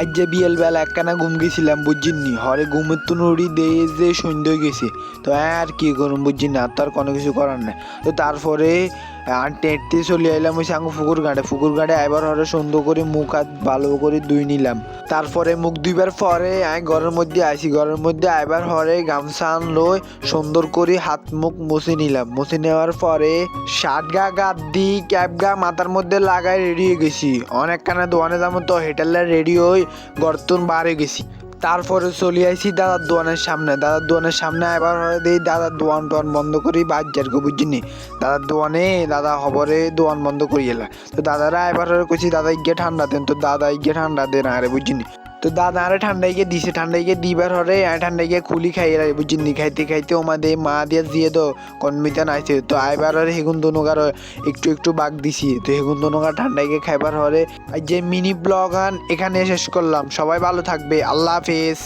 আজ যে বিয়েল বেলা একখানা ঘুম গেছিলাম বুঝিনি হরে ঘুমের তো নড়ি দিয়ে যে সন্ধ্যে গেছে। তো আর কি করুন বুঝছি না আর কোনো কিছু করার নাই। তো তারপরে আন্টি হেঁটতে চলে আইলাম ওই সাঙ্গ পুকুর ঘাটে পুকুর ঘাটে আইবার হরে সুন্দর করে মুখ হাত ভালো করে ধুই নিলাম। তারপরে মুখ ধুইবার পরে আমি ঘরের মধ্যে আইসি ঘরের মধ্যে আইবার হরে গামছা আনলো, সুন্দর করে হাত মুখ মুছে নিলাম। মুছে নেওয়ার পরে শার্ট গা গাদ দি ক্যাপ গা মাথার মধ্যে লাগাই রেডি হয়ে গেছি। অনেকখানে দোকানে যাব তো হেটেলে রেডি হয়ে গর্তন বাড়ে গেছি। তারপরে চলে আইছি দাদার দোয়ানের সামনে। দাদার দোয়ানের সামনে আবার দিই দাদার দোয়ান টোয়ান বন্ধ করি বাজার গো বুঝিনি দাদার দোয়ানে দাদা হবরে দোয়ান বন্ধ করি এলা তো দাদারা এবার কইছি দাদা গিয়ে ঠান্ডা দেন। তো দাদা গিয়ে ঠান্ডা দেন, আরে বুঝিনি। তো দাদা আরে ঠান্ডায় গিয়ে দিছে ঠান্ডায় গিয়ে দিবার হরে, আর ঠান্ডায় গিয়ে খুলি খাই এরা বুঝিনি খাইতে খাইতে ওমা দে, মা দিয়ে দিয়ে দো, কনমিতা নাইছে। তো আইবার হরে হেগুন দনুকার একটু একটু বাঘ দিছি, তো হেগুন দনুকার ঠান্ডায় গিয়ে খাইবার হরে। আর যে মিনি ব্লগ আন এখানে শেষ করলাম, সবাই ভালো থাকবে, আল্লাহ হাফেজ।